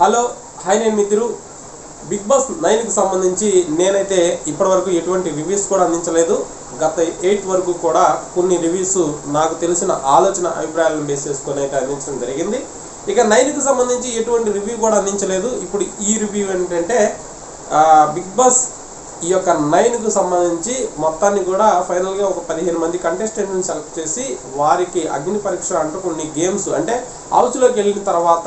Hello hi నేను మిత్రు. Big boss నైన్కి సంబంధించి నేనైతే ఇప్పటివరకు ఎటువంటి రివ్యూస్ కూడా అందించలేదు. గత ఎయిట్ వరకు కూడా కొన్ని రివ్యూస్ నాకు తెలిసిన ఆలోచన అభిప్రాయాలను బేస్ చేసుకొని అయితే అందించడం జరిగింది. ఇక నైన్కి సంబంధించి ఎటువంటి రివ్యూ కూడా అందించలేదు. ఇప్పుడు ఈ రివ్యూ ఏంటంటే బిగ్ బాస్ ఈ యొక్క నైన్కు సంబంధించి మొత్తాన్ని కూడా ఫైనల్గా ఒక పదిహేను మంది కంటెస్టెంట్ని సెలెక్ట్ చేసి వారికి అగ్ని పరీక్ష అంటూ కొన్ని గేమ్స్ అంటే హౌస్లోకి వెళ్ళిన తర్వాత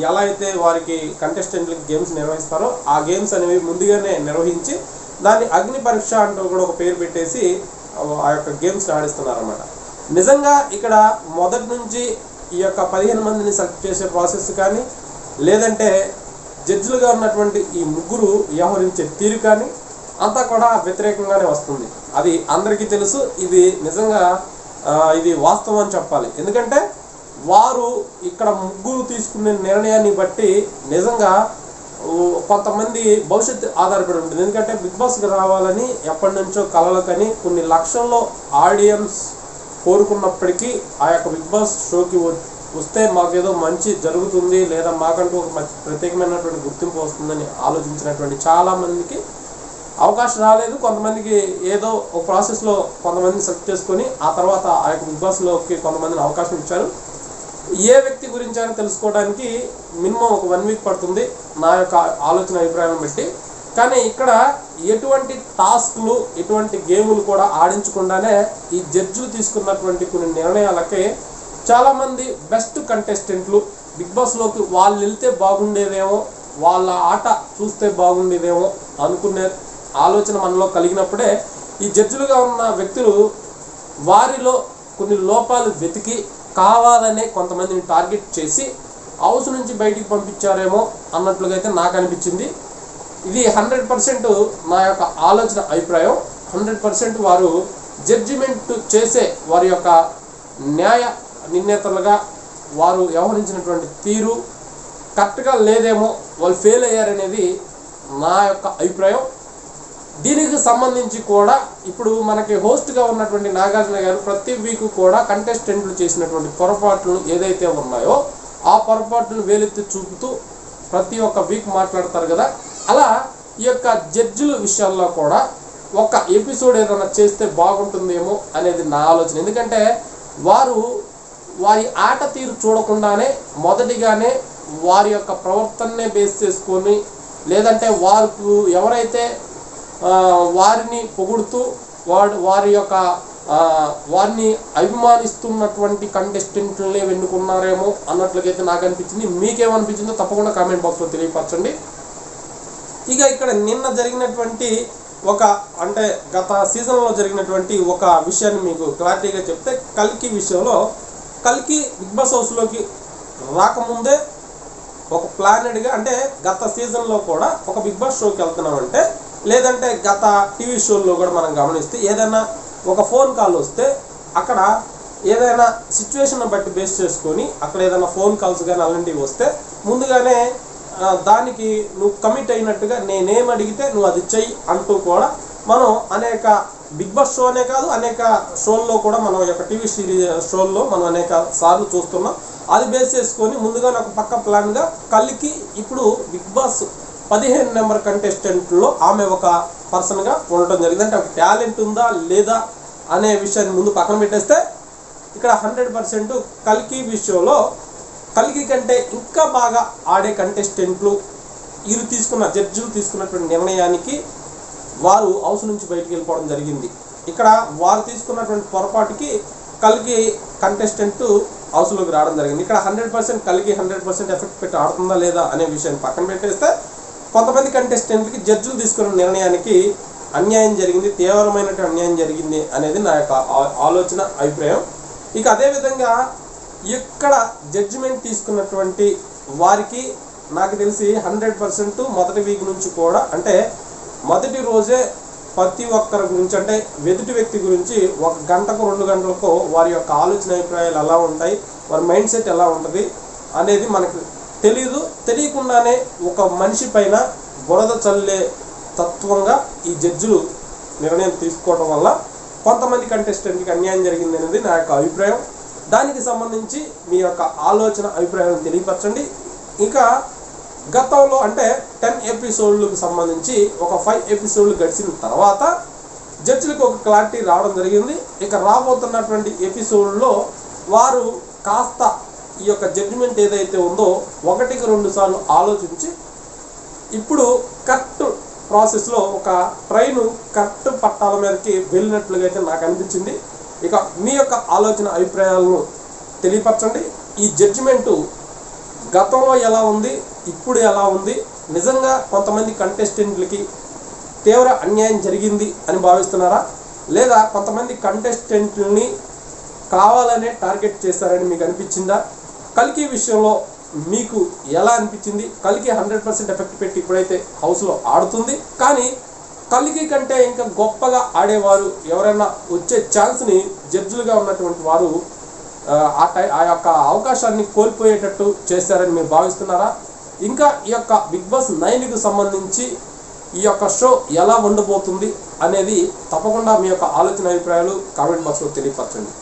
ఎలా అయితే వారికి కంటెస్టెంట్లకి గేమ్స్ నిర్వహిస్తారో ఆ గేమ్స్ అనేవి ముందుగానే నిర్వహించి దాన్ని అగ్ని పరీక్ష అంటూ కూడా ఒక పేరు పెట్టేసి ఆ యొక్క గేమ్స్ ఆడిస్తున్నారన్నమాట. నిజంగా ఇక్కడ మొదటి నుంచి ఈ యొక్క పదిహేను మందిని సెలెక్ట్ చేసే ప్రాసెస్ కానీ లేదంటే జడ్జిలుగా ఉన్నటువంటి ఈ ముగ్గురు వ్యవహరించే తీరు కానీ అంతా కూడా వ్యతిరేకంగానే వస్తుంది. అది అందరికీ తెలుసు ఇది నిజంగా ఇది వాస్తవం అని చెప్పాలి. ఎందుకంటే వారు ఇక్కడ ముగ్గురు తీసుకునే నిర్ణయాన్ని బట్టి నిజంగా కొంతమంది భవిష్యత్తు ఆధారపడి ఉంటుంది. ఎందుకంటే బిగ్ బాస్కి రావాలని ఎప్పటి నుంచో కలలకని కొన్ని లక్షల్లో ఆడియన్స్ కోరుకున్నప్పటికీ ఆ యొక్క బిగ్ బాస్ షోకి వస్తే మాకేదో మంచి జరుగుతుంది లేదా మాకంటూ ఒక ప్రత్యేకమైనటువంటి గుర్తింపు వస్తుందని ఆలోచించినటువంటి చాలా మందికి అవకాశం రాలేదు. కొంతమందికి ఏదో ఒక ప్రాసెస్లో కొంతమందిని సెలెక్ట్ చేసుకొని ఆ తర్వాత ఆ యొక్క బిగ్ బాస్లోకి కొంతమందిని అవకాశం ఇచ్చారు. ఏ వ్యక్తి గురించి అని తెలుసుకోవడానికి మినిమం ఒక వన్ వీక్ పడుతుంది నా యొక్క ఆలోచన అభిప్రాయం బట్టి. కానీ ఇక్కడ ఎటువంటి టాస్క్లు ఎటువంటి గేములు కూడా ఆడించకుండానే ఈ జడ్జులు తీసుకున్నటువంటి కొన్ని నిర్ణయాలకి చాలామంది బెస్ట్ కంటెస్టెంట్లు బిగ్ బాస్లోకి వాళ్ళు వెళ్తే బాగుండేదేమో వాళ్ళ ఆట చూస్తే బాగుండేదేమో అనుకునే ఆలోచన మనలో కలిగినప్పుడే ఈ జడ్జిలుగా ఉన్న వ్యక్తులు వారిలో కొన్ని లోపాలు వెతికి కావాలనే కొంతమందిని టార్గెట్ చేసి హౌస్ నుంచి బయటికి పంపించారేమో అన్నట్లుగా అయితే నాకు అనిపించింది. ఇది హండ్రెడ్ పర్సెంట్ నా యొక్క ఆలోచన అభిప్రాయం. హండ్రెడ్ పర్సెంట్ వారు జడ్జిమెంట్ చేసే వారి యొక్క న్యాయ నిర్ణేతలుగా వారు వ్యవహరించినటువంటి తీరు కరెక్ట్గా లేదేమో వాళ్ళు ఫెయిల్ అయ్యారనేది నా యొక్క అభిప్రాయం. దీనికి సంబంధించి కూడా ఇప్పుడు మనకి హోస్ట్గా ఉన్నటువంటి నాగార్జున గారు ప్రతి వీక్ కూడా కంటెస్టెంట్లు చేసినటువంటి పొరపాట్లు ఏదైతే ఉన్నాయో ఆ పొరపాట్లను వేలెత్తి చూపుతూ ప్రతి ఒక్క వీక్ మాట్లాడతారు కదా. అలా ఈ యొక్క జడ్జిల విషయాల్లో కూడా ఒక ఎపిసోడ్ ఏదైనా చేస్తే బాగుంటుందేమో అనేది నా ఆలోచన. ఎందుకంటే వారు వారి ఆట తీరు చూడకుండానే మొదటిగానే వారి యొక్క ప్రవర్తననే బేస్ చేసుకొని లేదంటే వారికి ఎవరైతే వారిని పొగుడుతూ వాడు వారి యొక్క వారిని అభిమానిస్తున్నటువంటి కంటెస్టెంట్లనే వెన్నుకున్నారేమో అన్నట్లుగైతే నాకు అనిపించింది మీకేమనిపించిందో తప్పకుండా కామెంట్ బాక్స్లో తెలియపరచండి. ఇక ఇక్కడ నిన్న జరిగినటువంటి ఒక అంటే గత సీజన్లో జరిగినటువంటి ఒక విషయాన్ని మీకు క్లారిటీగా చెప్తే కల్కి విషయంలో కల్కి బిగ్ బాస్ హౌస్లోకి రాకముందే ఒక ప్లానెడ్గా అంటే గత సీజన్లో కూడా ఒక బిగ్ బాస్ షోకి వెళ్తున్నామంటే లేదంటే గత టీవీ షోల్లో కూడా మనం గమనిస్తే ఏదైనా ఒక ఫోన్ కాల్ వస్తే అక్కడ ఏదైనా సిచ్యువేషన్ బట్టి బేస్ చేసుకొని అక్కడ ఏదైనా ఫోన్ కాల్స్ కానీ అలాంటివి వస్తే ముందుగానే దానికి నువ్వు కమిట్ అయినట్టుగా నేనేం అడిగితే నువ్వు అది చెయ్యి అంటూ కూడా మనం అనేక బిగ్ బాస్ షో అనే కాదు అనేక షోల్లో కూడా మనం యొక్క టీవీ సీరీస్ షోల్లో మనం అనేక సార్లు చూస్తున్నాం. అది బేస్ చేసుకొని ముందుగానే ఒక పక్క ప్లాన్గా కలికి ఇప్పుడు బిగ్ బాస్ పదిహేను నెంబర్ కంటెస్టెంట్లో ఆమె ఒక పర్సన్గా ఉండటం జరిగింది. అంటే ఒక టాలెంట్ ఉందా లేదా అనే విషయాన్ని ముందు పక్కన పెట్టేస్తే ఇక్కడ హండ్రెడ్ పర్సెంట్ కల్కి విషయంలో కల్కి కంటే ఇంకా బాగా ఆడే కంటెస్టెంట్లు వీరు తీసుకున్న జడ్జిలు తీసుకున్నటువంటి నిర్ణయానికి వారు హౌస్ నుంచి బయటికి వెళ్ళిపోవడం జరిగింది. ఇక్కడ వారు తీసుకున్నటువంటి పొరపాటుకి కలిగి కంటెస్టెంట్ హౌస్లోకి రావడం జరిగింది. ఇక్కడ హండ్రెడ్ పర్సెంట్ కలిగి హండ్రెడ్ పర్సెంట్ ఎఫెక్ట్ పెట్టి ఆడుతుందా లేదా అనే విషయాన్ని పక్కన పెట్టేస్తే కొంతమంది కంటెస్టెంట్లకి జడ్జులు తీసుకున్న నిర్ణయానికి అన్యాయం జరిగింది తీవ్రమైనటువంటి అన్యాయం జరిగింది అనేది నా యొక్క ఆ- ఆలోచన అభిప్రాయం. ఇక అదేవిధంగా ఇక్కడ జడ్జిమెంట్ తీసుకున్నటువంటి వారికి నాకు తెలిసి హండ్రెడ్ పర్సెంట్ మొదటి వీక్ నుంచి కూడా అంటే మొదటి రోజే ప్రతి ఒక్కరి గురించి అంటే ఎదుటి వ్యక్తి గురించి ఒక గంటకు రెండు గంటలకు వారి యొక్క ఆలోచన అభిప్రాయాలు ఎలా ఉంటాయి వారి మైండ్ సెట్ ఎలా ఉంటుంది అనేది మనకు తెలియదు తెలియకుండానే ఒక మనిషి పైన బురద చల్లే తత్వంగా ఈ జడ్జిలు నిర్ణయం తీసుకోవడం వల్ల కొంతమంది కంటెస్టెంట్కి అన్యాయం జరిగింది అనేది నా యొక్క అభిప్రాయం. దానికి సంబంధించి మీ యొక్క ఆలోచన అభిప్రాయాలను తెలియపరచండి. ఇంకా గతంలో అంటే టెన్ ఎపిసోడ్లకు సంబంధించి ఒక ఫైవ్ ఎపిసోడ్లు గడిచిన తర్వాత జడ్జిలకు ఒక క్లారిటీ రావడం జరిగింది. ఇక రాబోతున్నటువంటి ఎపిసోడ్లో వారు కాస్త ఈ యొక్క జడ్జిమెంట్ ఏదైతే ఉందో ఒకటికి రెండు సార్లు ఆలోచించి ఇప్పుడు కరెక్ట్ ప్రాసెస్లో ఒక ట్రైన్ కరెక్ట్ పట్టాల మీదకి వెళ్ళినట్లుగా అయితే నాకు అనిపించింది. ఇక మీ యొక్క ఆలోచన అభిప్రాయాలను తెలియపరచండి. ఈ జడ్జిమెంటు గతంలో ఎలా ఉంది ఇప్పుడు ఎలా ఉంది నిజంగా కొంతమంది కంటెస్టెంట్లకి తీవ్ర అన్యాయం జరిగింది అని భావిస్తున్నారా? లేదా కొంతమంది కంటెస్టెంట్లని కావాలనే టార్గెట్ చేశారని మీకు అనిపించిందా? కల్కి విషయంలో మీకు ఎలా అనిపించింది? కల్కి హండ్రెడ్ పర్సెంట్ ఎఫెక్ట్ పెట్టి ఇప్పుడైతే హౌస్లో ఆడుతుంది. కానీ కల్కి కంటే ఇంకా గొప్పగా ఆడేవారు ఎవరైనా వచ్చే ఛాన్స్ని జడ్జులుగా ఉన్నటువంటి వారు ఆ, ఆ టై ఆ యొక్క అవకాశాన్ని కోల్పోయేటట్టు చేశారని మీరు భావిస్తున్నారా? ఇంకా ఈ యొక్క బిగ్ బాస్ నైన్కి సంబంధించి ఈ యొక్క షో ఎలా ఉండబోతుంది అనేది తప్పకుండా మీ యొక్క ఆలోచన అభిప్రాయాలు కామెంట్ బాక్స్లో తెలియపరచండి.